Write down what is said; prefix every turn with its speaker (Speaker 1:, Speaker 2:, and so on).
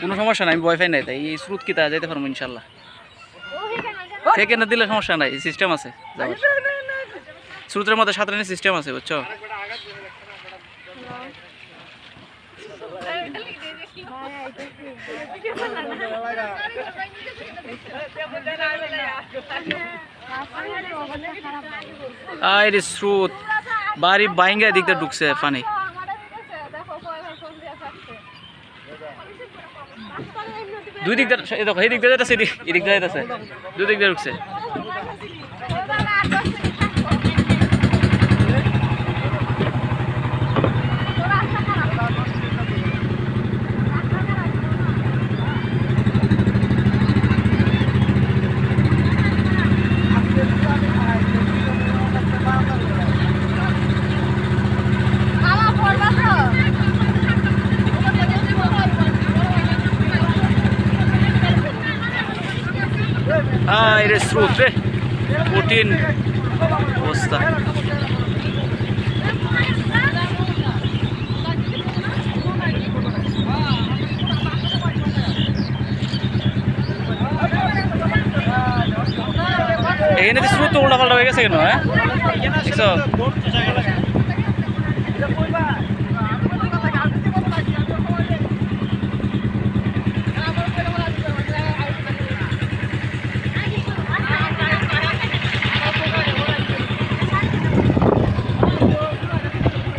Speaker 1: কোনো সমস্যা নাই, আমি ওয়াইফাই নাই, তাই এই স্রোত কি তা যাইতে পারব ইনশাল্লাহ।
Speaker 2: এখানে এখানে
Speaker 1: দিলে সমস্যা নাই সিস্টেম আছে স্রোতের মধ্যে সাঁতরানোর সিস্টেম আছে, বুঝছ? আয় রে স্রোত, বাড়ি বাইঙ্গা দিকটা ঢুকছে পানি দুই দিক দেখো, এই দিক দিয়ে যাইতেছে, এই দিক দিয়ে যাইতেছে। দুই দিক দিয়ে ঢুকছে। আয় রে স্রোত রে কঠিন অবস্থা। এখানে স্রোত উল্টা পাল্টা হয়ে গেছে কেন হ্যাঁ? দেখছ?